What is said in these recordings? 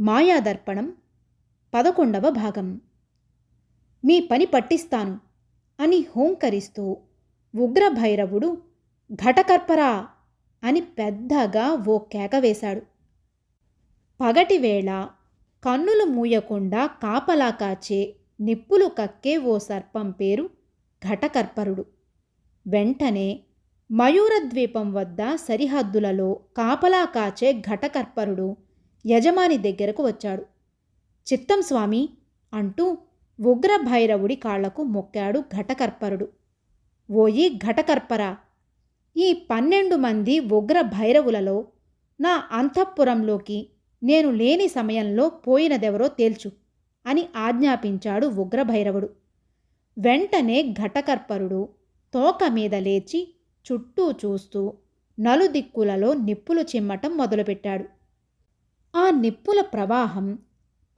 మాయాదర్పణం పదకొండవ భాగం. మీ పని పట్టిస్తాను అని హోంకరిస్తూ ఉగ్రభైరవుడు ఘటకర్పరా అని పెద్దగా ఓ కేక వేశాడు. పగటివేళ కన్నులు మూయకుండా కాపలా కాచే నిప్పులు కక్కే ఓ సర్పం పేరు ఘటకర్పరుడు. వెంటనే మయూరద్వీపం వద్ద సరిహద్దులలో కాపలా కాచే ఘటకర్పరుడు యజమాని దగ్గరకు వచ్చాడు. చిత్తం స్వామి అంటూ ఉగ్రభైరవుడి కాళ్ళకు మొక్కాడు ఘటకర్పరుడు. ఓయి ఘటకర్పర! ఈ పన్నెండు మంది ఉగ్ర భైరవులలో నా అంతఃపురంలోకి నేను లేని సమయంలో పోయినదెవరో తేల్చు అని ఆజ్ఞాపించాడు ఉగ్రభైరవుడు. వెంటనే ఘటకర్పరుడు తోక మీద లేచి చుట్టూ చూస్తూ నలుదిక్కులలో నిప్పులు చిమ్మటం మొదలుపెట్టాడు. ఆ నిప్పుల ప్రవాహం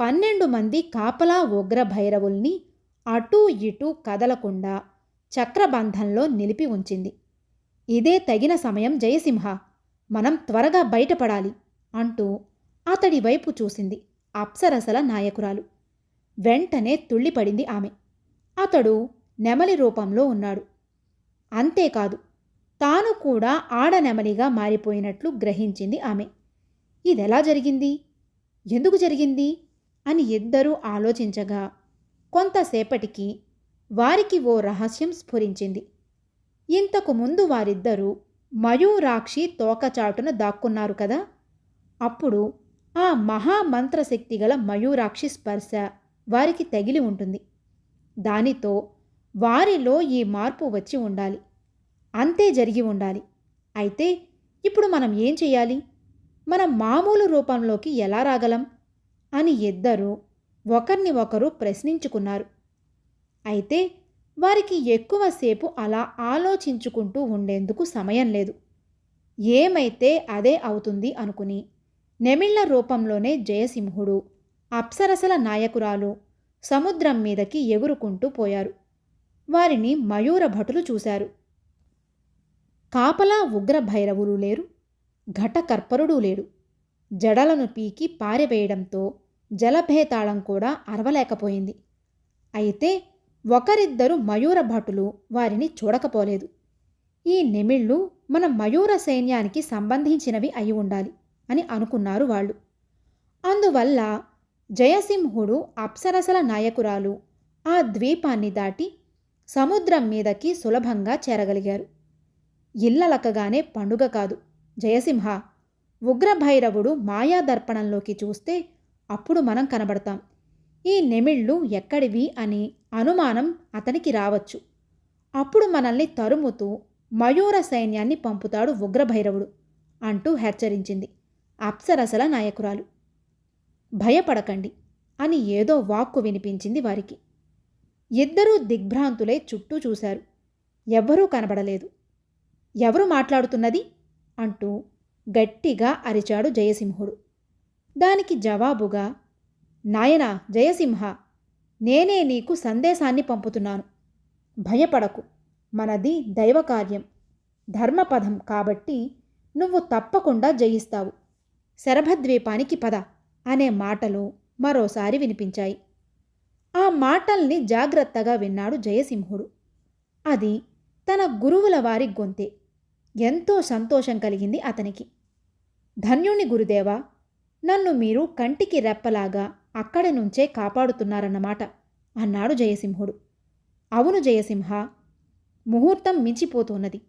పన్నెండు మంది కాపలా ఉగ్ర భైరవుల్ని అటూ ఇటూ కదలకుండా చక్రబంధంలో నిలిపి ఉంచింది. ఇదే తగిన సమయం జయసింహ మనం త్వరగా బయటపడాలి అంటూ అతడి వైపు చూసింది అప్సరసల నాయకురాలు. వెంటనే తుళ్ళిపడింది ఆమె. అతడు నెమలి రూపంలో ఉన్నాడు. అంతేకాదు తాను కూడా ఆడనెమలిగా మారిపోయినట్లు గ్రహించింది ఆమె. ఇదెలా జరిగింది? ఎందుకు జరిగింది? అని ఇద్దరూ ఆలోచించగా కొంతసేపటికి వారికి ఓ రహస్యం స్ఫురించింది. ఇంతకు ముందు వారిద్దరూ మయూరాక్షి తోకచాటున దాక్కున్నారు కదా? అప్పుడు ఆ మహామంత్రశక్తి గల మయూరాక్షి స్పర్శ వారికి తగిలి ఉంటుంది. దానితో వారిలో ఈ మార్పు వచ్చి ఉండాలి. అంతే జరిగి ఉండాలి. అయితే ఇప్పుడు మనం ఏం చేయాలి? మన మామూలు రూపంలోకి ఎలా రాగలం? అని ఇద్దరూ ఒకరిని ఒకరు ప్రశ్నించుకున్నారు. అయితే వారికి ఎక్కువసేపు అలా ఆలోచించుకుంటూ ఉండేందుకు సమయం లేదు. ఏమైతే అదే అవుతుంది అనుకుని నెమిళ్ళ రూపంలోనే జయసింహుడు అప్సరసల నాయకురాలు సముద్రం మీదకి ఎగురుకుంటూ పోయారు. వారిని మయూర భటులు చూశారు. కాపలా ఉగ్రభైరవులు లేరు. ఘటకర్పరుడు లేడు. జడలను పీకి పారివేయడంతో జలభేతాళం కూడా అరవలేకపోయింది. అయితే ఒకరిద్దరు మయూర భటులు వారిని చూడకపోలేదు. ఈ నెమిళ్ళు మన మయూర సైన్యానికి సంబంధించినవి అయి ఉండాలి అని అనుకున్నారు వాళ్ళు. అందువల్ల జయసింహుడు అప్సరసల నాయకురాలు ఆ ద్వీపాన్ని దాటి సముద్రం మీదకి సులభంగా చేరగలిగారు. ఇల్లలకగానే పండుగ కాదు. జయసింహ ఉగ్రభైరవుడు మాయాదర్పణంలోకి చూస్తే అప్పుడు మనం కనబడతాం. ఈ నెమిళ్ళు ఎక్కడివి అని అనుమానం అతనికి రావచ్చు. అప్పుడు మనల్ని తరుముతూ మయూర సైన్యాన్ని పంపుతాడు ఉగ్రభైరవుడు అంటూ హెచ్చరించింది అప్సరసల నాయకురాలు. భయపడకండి అని ఏదో వాక్కు వినిపించింది వారికి. ఇద్దరూ దిగ్భ్రాంతులై చుట్టూ చూశారు. ఎవ్వరూ కనబడలేదు. ఎవరు మాట్లాడుతున్నది? అంటూ గట్టిగా అరిచాడు జయసింహుడు. దానికి జవాబుగా నాయనా జయసింహ నేనే నీకు సందేశాన్ని పంపుతున్నాను. భయపడకు. మనది దైవకార్యం. ధర్మపదం కాబట్టి నువ్వు తప్పకుండా జయిస్తావు. శరభద్వీపానికి పద అనే మాటలు మరోసారి వినిపించాయి. ఆ మాటల్ని జాగ్రత్తగా విన్నాడు జయసింహుడు. అది తన గురువుల వారి గొంతే. ఎంతో సంతోషం కలిగింది అతనికి. ధన్యుని గురుదేవా నన్ను మీరు కంటికి రెప్పలాగా అక్కడి నుంచే కాపాడుతున్నారన్నమాట అన్నాడు జయసింహుడు. అవును జయసింహ ముహూర్తం మించిపోతున్నది.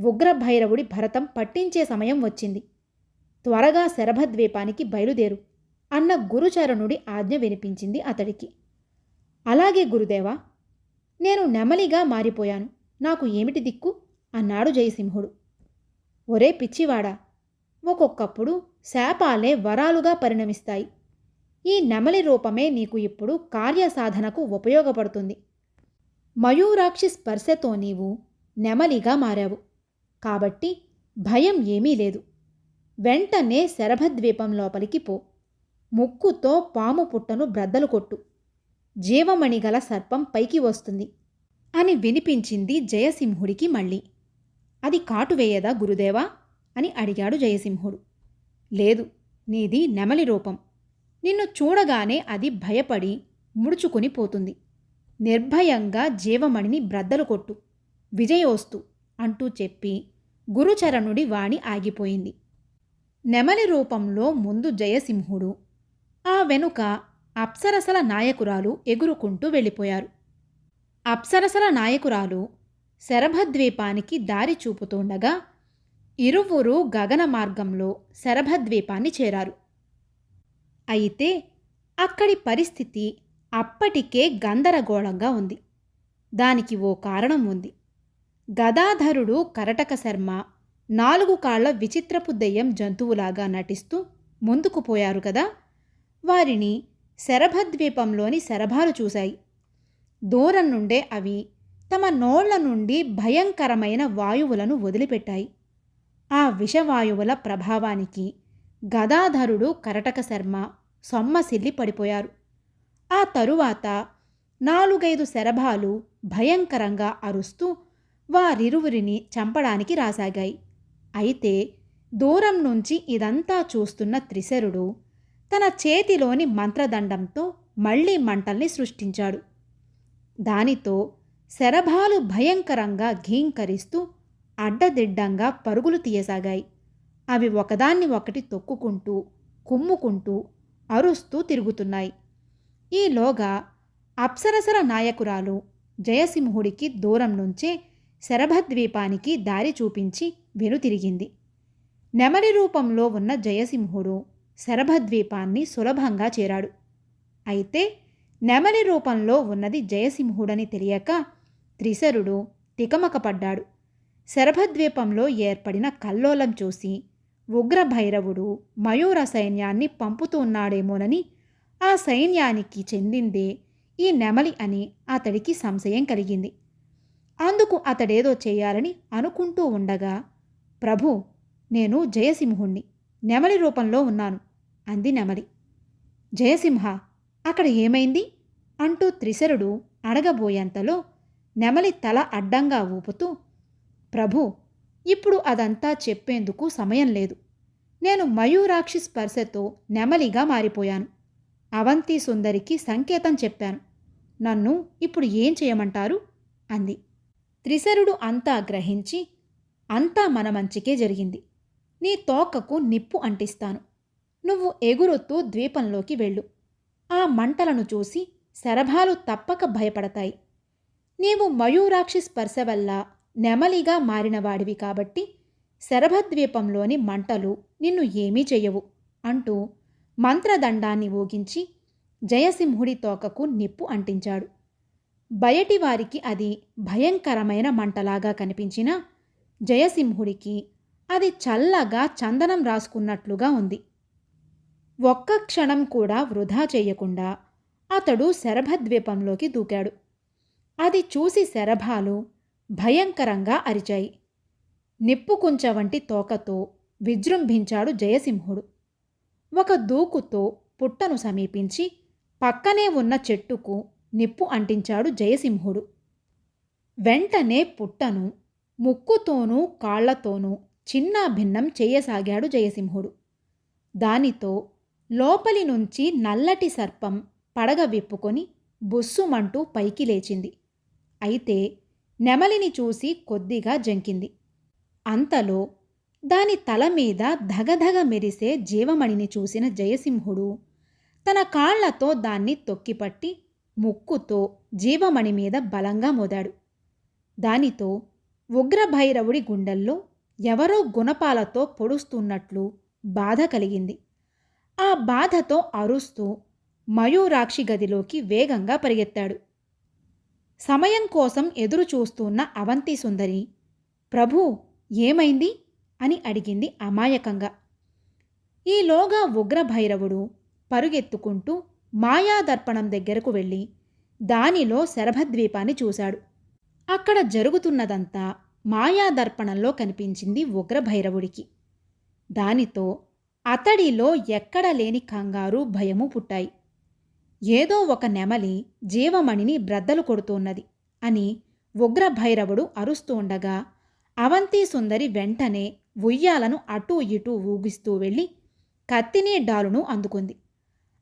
ఉగ్రభైరవుడి భరతం పట్టించే సమయం వచ్చింది. త్వరగా శరభద్వీపానికి బయలుదేరు అన్న గురుచరణుడి ఆజ్ఞ వినిపించింది అతడికి. అలాగే గురుదేవా నేను నెమలిగా మారిపోయాను నాకు ఏమిటి దిక్కు? అన్నాడు జయసింహుడు. ఒరే పిచ్చివాడా ఒక్కొక్కప్పుడు శాపాలే వరాలుగా పరిణమిస్తాయి. ఈ నెమలి రూపమే నీకు ఇప్పుడు కార్యసాధనకు ఉపయోగపడుతుంది. మయూరాక్షి స్పర్శతో నీవు నెమలిగా మారావు. కాబట్టి భయం ఏమీ లేదు. వెంటనే శరభద్వీపం లోపలికి పో. ముక్కుతో పాము పుట్టను బ్రద్దలు కొట్టు. జీవమణి గల సర్పం పైకి వస్తుంది అని వినిపించింది జయసింహుడికి మళ్ళీ. అది కాటువేయదా గురుదేవా? అని అడిగాడు జయసింహుడు. లేదు నీది నెమలి రూపం. నిన్ను చూడగానే అది భయపడి ముడుచుకొని పోతుంది. నిర్భయంగా జీవమణిని బ్రద్దలు కొట్టు. విజయోస్తు అంటూ చెప్పి గురుచరణుడి వాణి ఆగిపోయింది. నెమలి రూపంలో ముందు జయసింహుడు ఆ వెనుక అప్సరసల నాయకురాలు ఎగురుకుంటూ వెళ్ళిపోయారు. అప్సరసల నాయకురాలు శరభద్వీపానికి దారి చూపుతుండగా ఇరువురు గగన మార్గంలో శరభద్వీపాన్ని చేరారు. అయితే అక్కడి పరిస్థితి అప్పటికే గందరగోళంగా ఉంది. దానికి ఓ కారణం ఉంది. గదాధరుడు కరటక శర్మ నాలుగు కాళ్ళ విచిత్రపు దెయ్యం జంతువులాగా నటిస్తూ ముందుకు పోయారు కదా! వారిని శరభద్వీపంలోని శరభాలు చూశాయి. దూరం నుండే అవి తమ నోళ్ళ నుండి భయంకరమైన వాయువులను వదిలిపెట్టాయి. ఆ విషవాయువుల ప్రభావానికి గదాధరుడు కరటక శర్మ సొమ్మసిల్లి పడిపోయారు. ఆ తరువాత నాలుగైదు శరభాలు భయంకరంగా అరుస్తూ వారిరువురిని చంపడానికి రాసాగాయి. అయితే దూరం నుంచి ఇదంతా చూస్తున్న త్రిశరుడు తన చేతిలోని మంత్రదండంతో మళ్ళీ మంటల్ని సృష్టించాడు. దానితో శరభాలు భయంకరంగా ఘీంకరిస్తూ అడ్డదిడ్డంగా పరుగులు తీయసాగాయి. అవి ఒకదాన్ని ఒకటి తొక్కుకుంటూ కుమ్ముకుంటూ అరుస్తూ తిరుగుతున్నాయి. ఈలోగా అప్సరసర నాయకురాలు జయసింహుడికి దూరం నుంచే శరభద్వీపానికి దారి చూపించి వెనుతిరిగింది నెమలి రూపంలో ఉన్న జయసింహుడు శరభద్వీపాన్ని సులభంగా చేరాడు. అయితే నెమలి రూపంలో ఉన్నది జయసింహుడని తెలియక త్రిశరుడు తికమకపడ్డాడు. శరభద్వీపంలో ఏర్పడిన కల్లోలం చూసి ఉగ్రభైరవుడు మయూర సైన్యాన్ని పంపుతున్నాడేమోనని ఆ సైన్యానికి చెందిందే ఈ నెమలి అని అతడికి సంశయం కలిగింది. అందుకు అతడేదో చేయాలని అనుకుంటూ ఉండగా ప్రభు నేను జయసింహుణ్ణి నెమలి రూపంలో ఉన్నాను అంది నెమలి. జయసింహ అక్కడ ఏమైంది? అంటూ త్రిశరుడు అడగబోయేంతలో నెమలి తల అడ్డంగా ఊపుతూ ప్రభు ఇప్పుడు అదంతా చెప్పేందుకు సమయం లేదు. నేను మయూరాక్షి స్పర్శతో నెమలిగా మారిపోయాను. అవంతి సుందరికి సంకేతం చెప్పాను. నన్ను ఇప్పుడు ఏం చేయమంటారు అంది. త్రిశరుడు అంతా గ్రహించి అంతా మన మంచికే జరిగింది. నీ తోకకు నిప్పు అంటిస్తాను. నువ్వు ఎగురుతూ ద్వీపంలోకి వెళ్ళు. ఆ మంటలను చూసి శరభాలు తప్పక భయపడతాయి. నీవు మయూరాక్షి స్పర్శ వల్ల నెమలిగా మారినవాడివి కాబట్టి శరభద్వీపంలోని మంటలు నిన్ను ఏమీ చేయవు అంటూ మంత్రదండాన్ని ఊగించి జయసింహుడి తోకకు నిప్పు అంటించాడు. బయటి వారికి అది భయంకరమైన మంటలాగా కనిపించినా జయసింహుడికి అది చల్లగా చందనం రాసుకున్నట్లుగా ఉంది. ఒక్క క్షణం కూడా వృధా చేయకుండా అతడు శరభద్వీపంలోకి దూకాడు. అది చూసి శరభాలు భయంకరంగా అరిచాయి. నిప్పుకుంచ వంటి తోకతో విజృంభించాడు జయసింహుడు. ఒక దూకుతో పుట్టను సమీపించి పక్కనే ఉన్న చెట్టుకు నిప్పు అంటించాడు జయసింహుడు. వెంటనే పుట్టను ముక్కుతోనూ కాళ్ళతోనూ చిన్నా భిన్నం చేయసాగాడు జయసింహుడు. దానితో లోపలి నుంచి నల్లటి సర్పం పడగ విప్పుకొని బుస్సుమంటూ పైకి లేచింది. అయితే నెమలిని చూసి కొద్దిగా జంకింది. అంతలో దాని తల మీద ధగధగ మెరిసే జీవమణిని చూసిన జయసింహుడు తన కాళ్ళతో దాన్ని తొక్కిపట్టి ముక్కుతో జీవమణి మీద బలంగా మోదాడు. దానితో ఉగ్రభైరవుడి గుండెల్లో ఎవరో గుణపాలతో పొడుస్తున్నట్లు బాధ కలిగింది. ఆ బాధతో అరుస్తూ మయూరాక్షి గదిలోకి వేగంగా పరిగెత్తాడు. సమయం కోసం ఎదురు చూస్తున్న అవంతి సుందరి ప్రభు ఏమైంది? అని అడిగింది అమాయకంగా. ఈలోగా ఉగ్రభైరవుడు పరుగెత్తుకుంటూ మాయాదర్పణం దగ్గరకు వెళ్ళి దానిలో శరభద్వీపాన్ని చూశాడు. అక్కడ జరుగుతున్నదంతా మాయాదర్పణంలో కనిపించింది ఉగ్రభైరవుడికి. దానితో అతడిలో ఎక్కడ లేని కంగారు భయము పుట్టాయి. ఏదో ఒక నెమలి జీవమణిని బ్రద్దలు కొడుతున్నది అని ఉగ్రభైరవుడు అరుస్తూ ఉండగా అవంతి సుందరి వెంటనే ఉయ్యాలను అటూ ఇటూ ఊగిస్తూ వెళ్ళి కత్తిని డాలును అందుకుంది.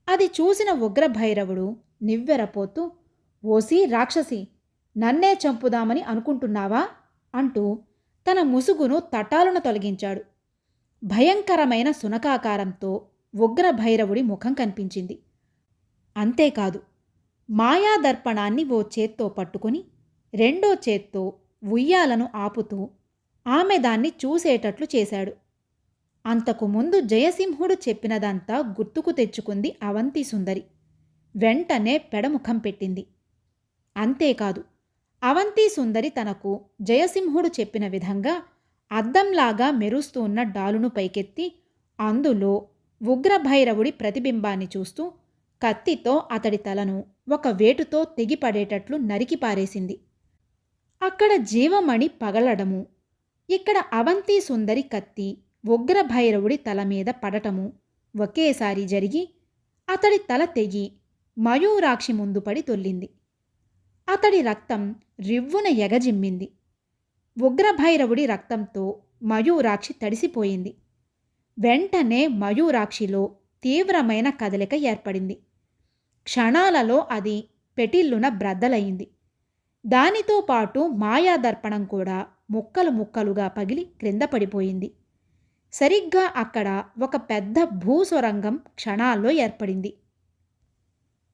అది చూసిన ఉగ్రభైరవుడు నివ్వెరపోతూ ఓసి రాక్షసి నన్నే చంపుదామని అనుకుంటున్నావా? అంటూ తన ముసుగును తటాలున తొలగించాడు. భయంకరమైన సునకాకారంతో ఉగ్రభైరవుడి ముఖం కనిపించింది. అంతేకాదు మాయాదర్పణాన్ని ఓ చేత్తో పట్టుకుని రెండో చేత్తో ఉయ్యాలను ఆపుతూ ఆమె దాన్ని చూసేటట్లు చేశాడు. అంతకు ముందు జయసింహుడు చెప్పినదంతా గుర్తుకు తెచ్చుకుంది అవంతి సుందరి. వెంటనే పెడముఖం పెట్టింది. అంతేకాదు అవంతి సుందరి తనకు జయసింహుడు చెప్పిన విధంగా అద్దంలాగా మెరుస్తూ ఉన్న డాలును పైకెత్తి అందులో ఉగ్రభైరవుడి ప్రతిబింబాన్ని చూస్తూ కత్తితో అతడి తలను ఒక వేటుతో తెగిపడేటట్లు నరికి పారేసింది. అక్కడ జీవమణి పగలడము. ఇక్కడ అవంతి సుందరి కత్తి ఉగ్రభైరవుడి తల మీద పడటము ఒకేసారి జరిగి అతడి తల తెగి మయూరాక్షి ముందు పడి తొల్లింది. అతడి రక్తం రివ్వున ఎగజిమ్మింది. ఉగ్రభైరవుడి రక్తంతో మయూరాక్షి తడిసిపోయింది. వెంటనే మయూరాక్షిలో తీవ్రమైన కదలిక ఏర్పడింది. క్షణాలలో అది పెటిల్లున బ్రద్దలయింది దానితో పాటు మాయాదర్పణం కూడా ముక్కలు ముక్కలుగా పగిలి క్రింద పడిపోయింది. సరిగ్గా అక్కడ ఒక పెద్ద భూసొరంగం క్షణాల్లో ఏర్పడింది.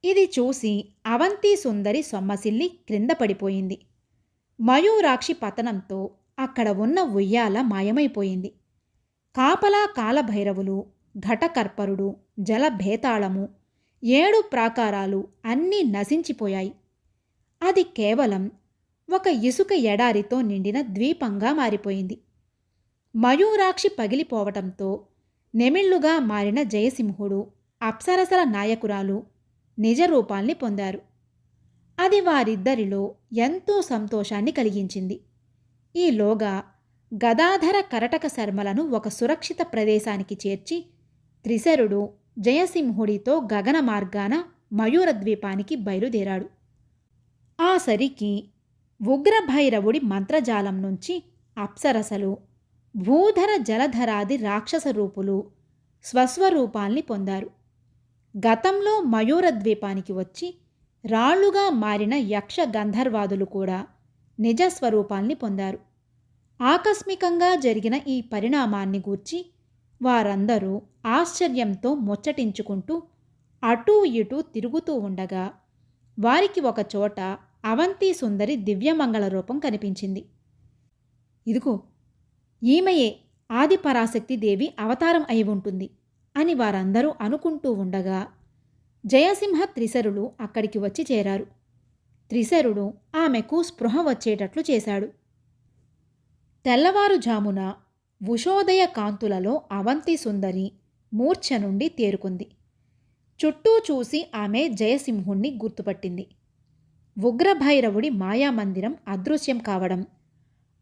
ఇది చూసి అవంతి సుందరి సొమ్మసిల్లి క్రింద పడిపోయింది. మయూరాక్షి పతనంతో అక్కడ ఉన్న ఉయ్యాల మాయమైపోయింది. కాపలా కాలభైరవులు ఘటకర్పరుడు జలభేతాళము ఏడు ప్రాకారాలు అన్నీ నశించిపోయాయి. అది కేవలం ఒక ఇసుక ఎడారితో నిండిన ద్వీపంగా మారిపోయింది. మయూరాక్షి పగిలిపోవటంతో నెమిళ్ళుగా మారిన జయసింహుడు అప్సరసల నాయకురాలు నిజరూపాల్ని పొందారు. అది వారిద్దరిలో ఎంతో సంతోషాన్ని కలిగించింది. ఈలోగా గదాధర కరటక శర్మలను ఒక సురక్షిత ప్రదేశానికి చేర్చి త్రిశరుడు జయసింహుడితో గగన మార్గాన మయూరద్వీపానికి బయలుదేరాడు. ఆ సరికి ఉగ్రభైరవుడి మంత్రజాలం నుంచి అప్సరసలు భూధర జలధరాది రాక్షస రూపులు స్వస్వరూపాల్ని పొందారు. గతంలో మయూరద్వీపానికి వచ్చి రాళ్ళుగా మారిన యక్ష గంధర్వాదులు కూడా నిజస్వరూపాల్ని పొందారు. ఆకస్మికంగా జరిగిన ఈ పరిణామాన్ని గూర్చి వారందరూ ఆశ్చర్యంతో ముచ్చటించుకుంటూ అటూ ఇటూ తిరుగుతూ ఉండగా వారికి ఒకచోట అవంతి సుందరి దివ్యమంగళ రూపం కనిపించింది. ఇదిగో ఈమెయే ఆది పరాశక్తి దేవి అవతారం అయి ఉంటుంది అని వారందరూ అనుకుంటూ ఉండగా జయసింహ త్రిశరులు అక్కడికి వచ్చి చేరారు. త్రిశరుడు ఆమెకు స్పృహ వచ్చేటట్లు చేశాడు. తెల్లవారుజామున ఉషోదయ కాంతులలో అవంతి సుందరి మూర్ఛ నుండి తేరుకుంది. చుట్టూ చూసి ఆమె జయసింహుణ్ణి గుర్తుపట్టింది. ఉగ్రభైరవుడి మాయామందిరం అదృశ్యం కావడం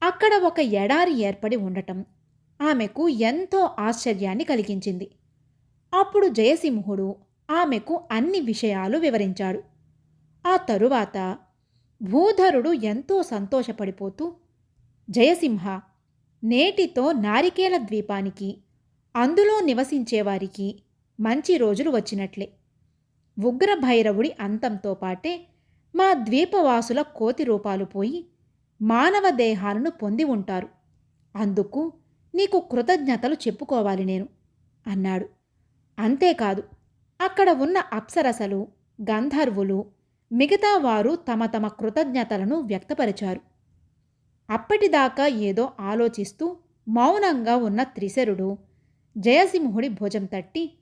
అక్కడ ఒక ఎడారి ఏర్పడి ఉండటం ఆమెకు ఎంతో ఆశ్చర్యాన్ని కలిగించింది. అప్పుడు జయసింహుడు ఆమెకు అన్ని విషయాలు వివరించాడు. ఆ తరువాత భూధరుడు ఎంతో సంతోషపడిపోతూ జయసింహ నేటితో నారికేల ద్వీపానికి అందులో నివసించేవారికి మంచి రోజులు వచ్చినట్లే. ఉగ్రభైరవుడి అంతంతో పాటే మా ద్వీపవాసుల కోతి రూపాలు పోయి మానవ దేహాలను పొంది ఉంటారు. అందుకు నీకు కృతజ్ఞతలు చెప్పుకోవాలి నేను అన్నాడు. అంతేకాదు అక్కడ ఉన్న అప్సరసలు గంధర్వులు మిగతా వారు తమ తమ కృతజ్ఞతలను వ్యక్తపరిచారు. అప్పటిదాకా ఏదో ఆలోచిస్తూ మౌనంగా ఉన్న త్రిశరుడు జయసింహుడి భుజం తట్టి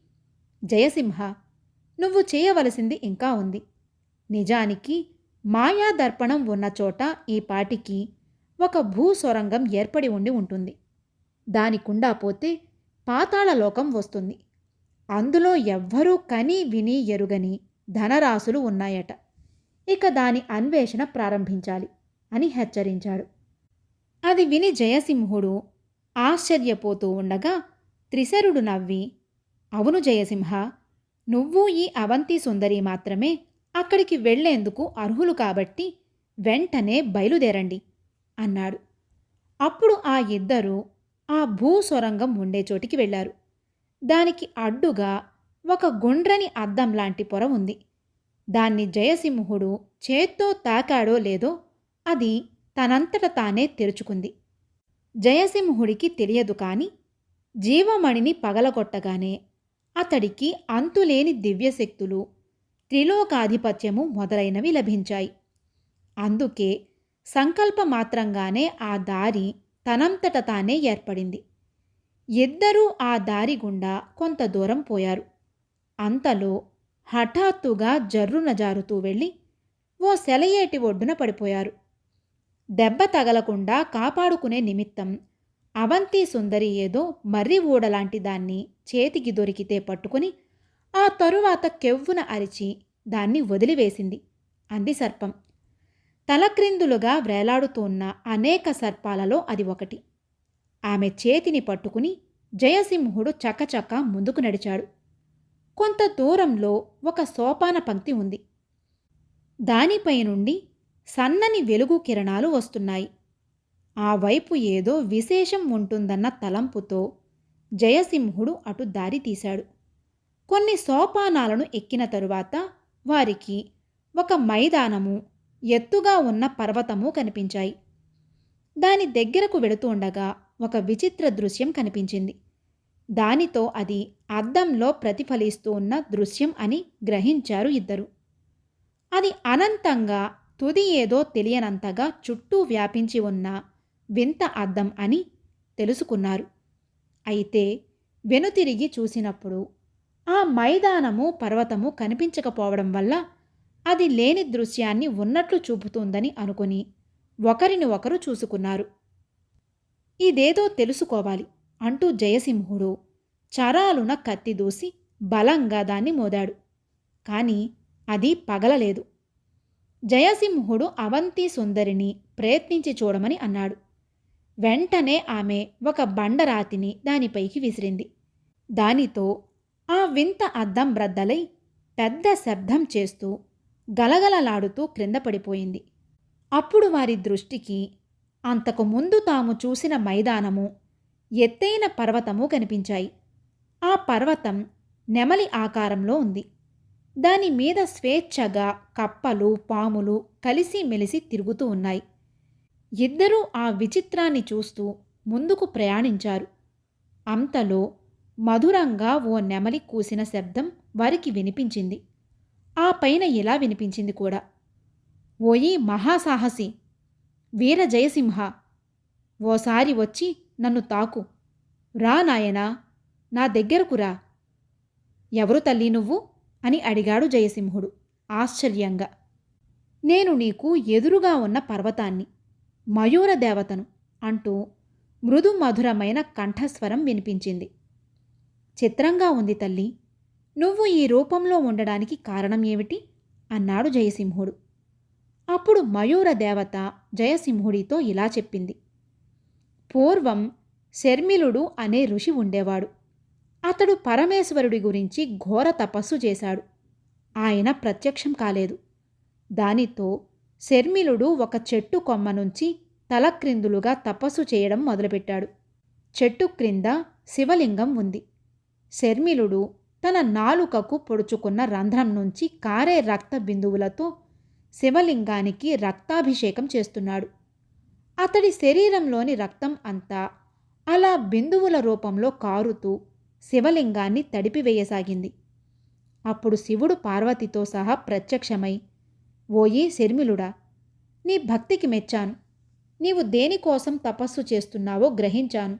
జయసింహ నువ్వు చేయవలసింది ఇంకా ఉంది. నిజానికి మాయాదర్పణం ఉన్న చోట ఈ పాటికి ఒక భూసొరంగం ఏర్పడి ఉండి ఉంటుంది. దానికుండా పోతే పాతాళలోకం వస్తుంది. అందులో ఎవ్వరూ కని విని ఎరుగని ధనరాశులు ఉన్నాయట. ఇక దాని అన్వేషణ ప్రారంభించాలి అని హెచ్చరించాడు. అది విని జయసింహుడు ఆశ్చర్యపోతూ ఉండగా త్రిశరుడు నవ్వి అవును జయసింహ నువ్వు ఈ అవంతి సుందరి మాత్రమే అక్కడికి వెళ్ళేందుకు అర్హులు కాబట్టి వెంటనే బయలుదేరండి అన్నాడు. అప్పుడు ఆ ఇద్దరూ ఆ భూసొరంగం ఉండే చోటికి వెళ్ళారు దానికి అడ్డుగా ఒక గుండ్రని అద్దం లాంటి పొర ఉంది. దాన్ని జయసింహుడు చేత్తో తాకాడో లేదో అది తనంతట తానే తెరుచుకుంది. జయసింహుడికి తెలియదు కాని జీవమణిని పగలగొట్టగానే అతడికి అంతులేని దివ్యశక్తులు త్రిలోకాధిపత్యము మొదలైనవి లభించాయి. అందుకే సంకల్పమాత్రంగానే ఆ దారి తనంతట తానే ఏర్పడింది. ఇద్దరూ ఆ దారి గుండా కొంత దూరం పోయారు. అంతలో హఠాత్తుగా జర్రున జారుతూ వెళ్ళి ఓ సెలయేటి ఒడ్డున పడిపోయారు. దెబ్బ తగలకుండా కాపాడుకునే నిమిత్తం అవంతి సుందరి ఏదో మర్రి ఊడలాంటి దాన్ని చేతికి దొరికితే పట్టుకుని ఆ తరువాత కెవ్వున అరిచి దాన్ని వదిలివేసింది. అంది సర్పం. తలక్రిందులుగా వ్రేలాడుతోన్న అనేక సర్పాలలో అది ఒకటి. ఆమె చేతిని పట్టుకుని జయసింహుడు చకచక ముందుకు నడిచాడు. కొంత దూరంలో ఒక సోపాన పంక్తి ఉంది. దానిపై నుండి సన్నని వెలుగు కిరణాలు వస్తున్నాయి. ఆ వైపు ఏదో విశేషం ఉంటుందన్న తలంపుతో జయసింహుడు అటు దారి తీశాడు. కొన్ని సోపానాలను ఎక్కిన తరువాత వారికి ఒక మైదానము ఎత్తుగా ఉన్న పర్వతము కనిపించాయి. దాని దగ్గరకు వెడుతుండగా ఒక విచిత్ర దృశ్యం కనిపించింది. దానితో అది అద్దంలో ప్రతిఫలిస్తూ ఉన్న దృశ్యం అని గ్రహించారు ఇద్దరు. అది అనంతంగా తుది ఏదో తెలియనంతగా చుట్టూ వ్యాపించి ఉన్న వింత అద్దం అని తెలుసుకున్నారు. అయితే వెనుతిరిగి చూసినప్పుడు ఆ మైదానము పర్వతము కనిపించకపోవడం వల్ల అది లేని దృశ్యాన్ని ఉన్నట్లు చూపుతుందని అనుకుని ఒకరిని ఒకరు చూసుకున్నారు. ఇదేదో తెలుసుకోవాలి అంటూ జయసింహుడు చరాలున కత్తి దూసి బలంగా దాన్ని మోదాడు. కాని అది పగలలేదు. జయసింహుడు అవంతి సుందరిని ప్రయత్నించి చూడమని అన్నాడు. వెంటనే ఆమె ఒక బండరాతిని దానిపైకి విసిరింది. దానితో ఆ వింత అద్దం బ్రద్దలై పెద్ద శబ్దం చేస్తూ గలగలలాడుతూ క్రింద పడిపోయింది. అప్పుడు వారి దృష్టికి అంతకు ముందు తాము చూసిన మైదానము ఎత్తైన పర్వతము కనిపించాయి. ఆ పర్వతం నెమలి ఆకారంలో ఉంది. దాని మీద స్వేచ్ఛగా కప్పలు పాములు కలిసి మెలిసి తిరుగుతూ ఉన్నాయి. ఇద్దరూ ఆ విచిత్రాన్ని చూస్తూ ముందుకు ప్రయాణించారు. అంతలో మధురంగా ఓ నెమలి కూసిన శబ్దం వారికి వినిపించింది. ఆ పైన ఇలా వినిపించింది కూడా? ఓయి మహాసాహసి! వీర జయసింహ! ఓసారి వచ్చి నన్ను తాకు. రా నాయనా! నా దగ్గరకు రా. ఎవరు తల్లి నువ్వు? అని అడిగాడు జయసింహుడు. ఆశ్చర్యంగా నేను నీకు ఎదురుగా ఉన్న పర్వతాన్ని మయూర దేవతను అంటూ మృదు మధురమైన కంఠస్వరం వినిపించింది. చిత్రంగా ఉంది తల్లి నువ్వు ఈ రూపంలో ఉండడానికి కారణం ఏమిటి? అన్నాడు జయసింహుడు. అప్పుడు మయూర దేవత జయసింహుడితో ఇలా చెప్పింది. పూర్వం శర్మిలుడు అనే ఋషి ఉండేవాడు. అతడు పరమేశ్వరుడి గురించి ఘోర తపస్సు చేశాడు. ఆయన ప్రత్యక్షం కాలేదు. దానితో శర్మిలుడు ఒక చెట్టు కొమ్మ నుంచి తలక్రిందులుగా తపస్సు చేయడం మొదలుపెట్టాడు. చెట్టు క్రింద శివలింగం ఉంది. శర్మిలుడు తన నాలుకకు పొడుచుకున్న రంధ్రం నుంచి కారే రక్త బిందువులతో శివలింగానికి రక్తాభిషేకం చేస్తున్నాడు. అతడి శరీరంలోని రక్తం అంతా అలా బిందువుల రూపంలో కారుతూ శివలింగాన్ని తడిపివేయసాగింది. అప్పుడు శివుడు పార్వతితో సహా ప్రత్యక్షమై ఓయే శర్మిలుడా నీ భక్తికి మెచ్చాను. నీవు దేనికోసం తపస్సు చేస్తున్నావో గ్రహించాను.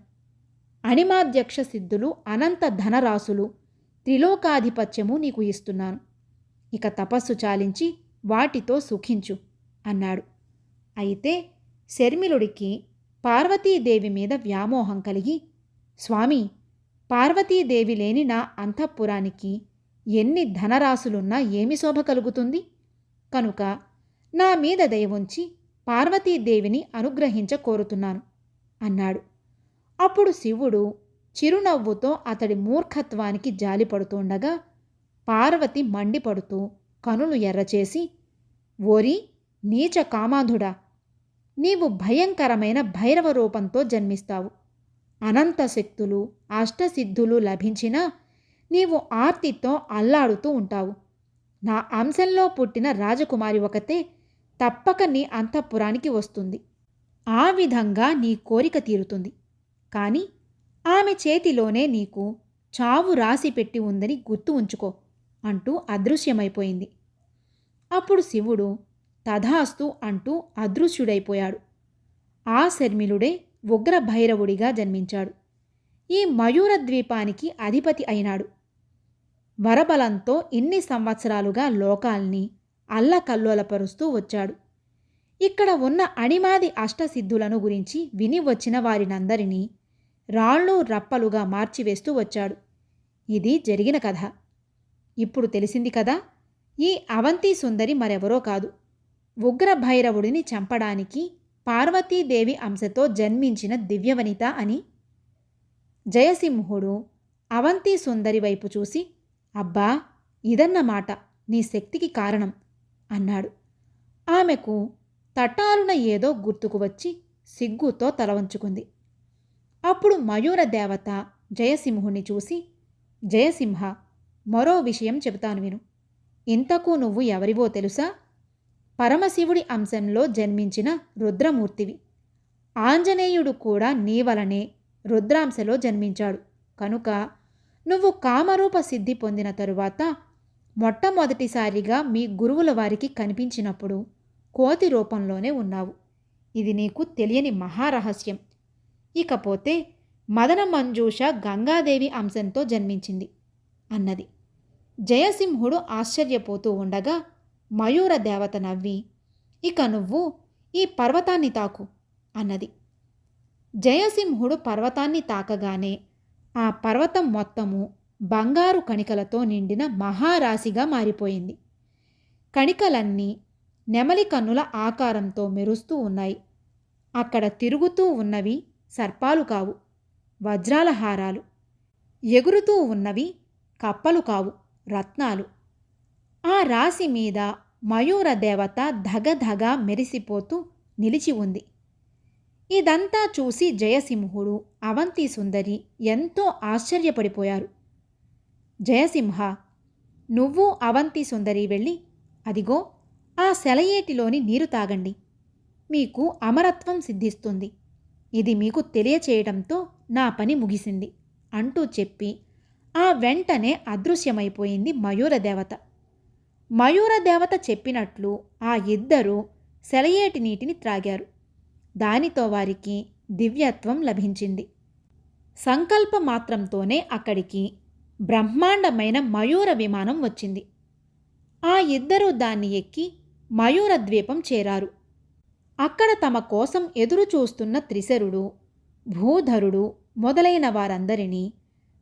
అణిమాధ్యక్ష సిద్ధులు అనంత ధనరాశులు త్రిలోకాధిపత్యము నీకు ఇస్తున్నాను. ఇక తపస్సు చాలించి వాటితో సుఖించు అన్నాడు. అయితే శర్మిలుడికి పార్వతీదేవి మీద వ్యామోహం కలిగి స్వామి పార్వతీదేవి లేని నా అంతఃపురానికి ఎన్ని ధనరాశులున్నా ఏమి శోభ కలుగుతుంది? కనుక నా మీద దయవుంచి పార్వతీదేవిని అనుగ్రహించ కోరుతున్నాను అన్నాడు. అప్పుడు శివుడు చిరునవ్వుతో అతడి మూర్ఖత్వానికి జాలిపడుతుండగా పార్వతి మండిపడుతూ కనులు ఎర్రచేసి ఓరి నీచ కామాధుడా! నీవు భయంకరమైన భైరవ రూపంతో జన్మిస్తావు. అనంత శక్తులు అష్టసిద్ధులు లభించినా నీవు ఆర్తితో అల్లాడుతూ ఉంటావు. నా అంశంలో పుట్టిన రాజకుమారి ఒకతే తప్పక నీ అంతఃపురానికి వస్తుంది. ఆ విధంగా నీ కోరిక తీరుతుంది. కానీ ఆమె చేతిలోనే నీకు చావు రాసి పెట్టి ఉందని గుర్తు ఉంచుకో అంటూ అదృశ్యమైపోయింది. అప్పుడు శివుడు తథాస్తు అంటూ అదృశ్యుడైపోయాడు. ఆ శర్మిలుడే ఉగ్ర భైరవుడిగా జన్మించాడు. ఈ మయూర ద్వీపానికి అధిపతి అయినాడు. వరబలంతో ఇన్ని సంవత్సరాలుగా లోకాల్ని అల్లకల్లోలపరుస్తూ వచ్చాడు. ఇక్కడ ఉన్న అణిమాది అష్టసిద్ధులను గురించి విని వచ్చిన వారినందరినీ రాళ్ళు రప్పలుగా మార్చివేస్తూ వచ్చాడు. ఇది జరిగిన కథ. ఇప్పుడు తెలిసింది కదా ఈ అవంతి సుందరి మరెవరో కాదు. ఉగ్ర భైరవుడిని చంపడానికి పార్వతీదేవి అంశతో జన్మించిన దివ్యవనిత అని జయసింహుడు అవంతి సుందరి వైపు చూసి అబ్బా ఇదన్నమాట నీ శక్తికి కారణం అన్నాడు. ఆమెకు తటారున ఏదో గుర్తుకు వచ్చి సిగ్గుతో తలవంచుకుంది అప్పుడు మయూర దేవత జయసింహుణ్ణి చూసి జయసింహ మరో విషయం చెబుతాను విను. ఇంతకు నువ్వు ఎవరివో తెలుసా? పరమశివుడి అంశంలో జన్మించిన రుద్రమూర్తివి. ఆంజనేయుడు కూడా నీ వలనే రుద్రాంశలో జన్మించాడు. కనుక నువ్వు కామరూప సిద్ధి పొందిన తరువాత మొట్టమొదటిసారిగా మీ గురువుల వారికి కనిపించినప్పుడు కోతి రూపంలోనే ఉన్నావు. ఇది నీకు తెలియని మహారహస్యం. ఇకపోతే మదన మంజూష గంగాదేవి అంశంతో జన్మించింది అన్నది. జయసింహుడు ఆశ్చర్యపోతూ ఉండగా మయూర దేవత నవ్వి ఇక నువ్వు ఈ పర్వతాన్ని తాకు అన్నది. జయసింహుడు పర్వతాన్ని తాకగానే ఆ పర్వతం మొత్తము బంగారు కణికలతో నిండిన మహారాశిగా మారిపోయింది. కణికలన్నీ నెమలి కన్నుల ఆకారంతో మెరుస్తూ ఉన్నాయి. అక్కడ తిరుగుతూ ఉన్నవి సర్పాలు కావు వజ్రాల హారాలు ఎగురుతూ ఉన్నవి కప్పలు కావు రత్నాలు. ఆ రాశి మీద మయూర దేవత ధగధగ మెరిసిపోతూ నిలిచి ఉంది. ఇదంతా చూసి జయసింహుడు అవంతి సుందరి ఎంతో ఆశ్చర్యపడిపోయారు. జయసింహ నువ్వు అవంతి సుందరి వెళ్ళి అదిగో ఆ సెలయేటిలోని నీరు తాగండి. మీకు అమరత్వం సిద్ధిస్తుంది. ఇది మీకు తెలియచేయడంతో నా పని ముగిసింది అంటూ చెప్పి ఆ వెంటనే అదృశ్యమైపోయింది మయూరదేవత మయూర దేవత చెప్పినట్లు ఆ ఇద్దరూ సెలయేటి నీటిని త్రాగారు. దానితో వారికి దివ్యత్వం లభించింది. సంకల్ప మాత్రంతోనే అక్కడికి బ్రహ్మాండమైన మయూర విమానం వచ్చింది. ఆ ఇద్దరూ దాన్ని ఎక్కి మయూర ద్వీపం చేరారు. అక్కడ తమ కోసం ఎదురు చూస్తున్న త్రిశరుడు భూధరుడు మొదలైన వారందరినీ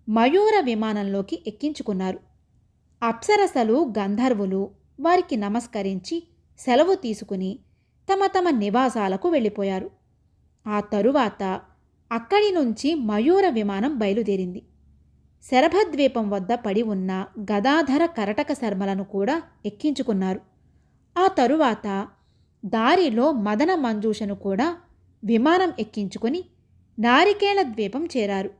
మయూర విమానంలోకి ఎక్కించుకున్నారు. అప్సరసలు గంధర్వులు వారికి నమస్కరించి సెలవు తీసుకుని తమ తమ నివాసాలకు వెళ్ళిపోయారు. ఆ తరువాత అక్కడి నుంచి మయూర విమానం బయలుదేరింది. శరభద్వీపం వద్ద పడి ఉన్న గదాధర కరటక శర్మలను కూడా ఎక్కించుకున్నారు. ఆ తరువాత దారిలో మదన మంజూషను కూడా విమానం ఎక్కించుకొని నారికేళ ద్వీపం చేరారు.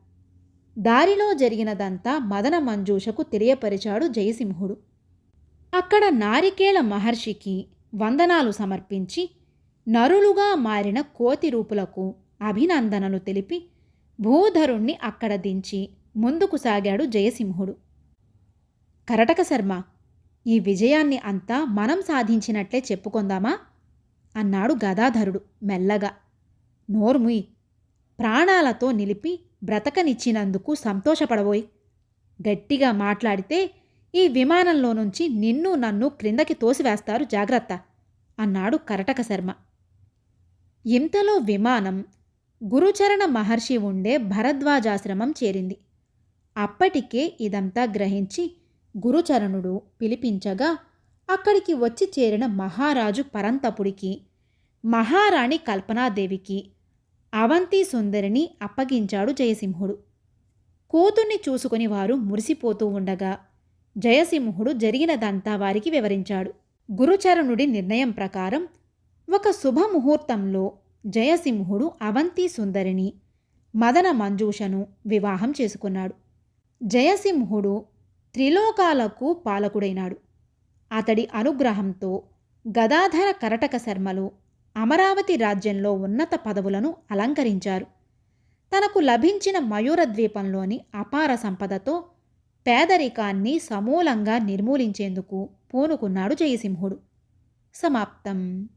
దారిలో జరిగినదంతా మదన మంజూషకు తెలియపరిచాడు జయసింహుడు. అక్కడ నారికేళ మహర్షికి వందనాలు సమర్పించి నరులుగా మారిన కోతి రూపులకు అభినందనలు తెలిపి భూధరుణ్ణి అక్కడ దించి ముందుకు సాగాడు జయసింహుడు. కరటక శర్మ ఈ విజయాన్ని అంతా మనం సాధించినట్లే చెప్పుకుందామా? అన్నాడు గదాధరుడు మెల్లగా. నోర్ముయ్ ప్రాణాలతో నిలిపి బ్రతకనిచ్చినందుకు సంతోషపడబోయ్. గట్టిగా మాట్లాడితే ఈ విమానంలో నుంచి నిన్ను నన్ను క్రిందకి తోసివేస్తారు జాగ్రత్త అన్నాడు కరటక శర్మ. ఇంతలో విమానం గురుచరణ మహర్షి ఉండే భరద్వాజాశ్రమం చేరింది. అప్పటికే ఇదంతా గ్రహించి గురుచరణుడు పిలిపించగా అక్కడికి వచ్చి చేరిన మహారాజు పరంతపుడికి మహారాణి కల్పనాదేవికి అవంతి సుందరిని అప్పగించాడు జయసింహుడు. కూతుర్ని చూసుకుని వారు మురిసిపోతూ ఉండగా జయసింహుడు జరిగినదంతా వారికి వివరించాడు. గురుచరణుడి నిర్ణయం ప్రకారం ఒక శుభముహూర్తంలో జయసింహుడు అవంతి సుందరిని మదన మంజూషను వివాహం చేసుకున్నాడు. జయసింహుడు త్రిలోకాలకు పాలకుడైనాడు. అతడి అనుగ్రహంతో గదాధర కరటక శర్మలు అమరావతి రాజ్యంలో ఉన్నత పదవులను అలంకరించారు. తనకు లభించిన మయూర ద్వీపంలోని అపార సంపదతో పేదరికాన్ని సమూలంగా నిర్మూలించేందుకు పూనుకున్నాడు జయసింహుడు. సమాప్తం.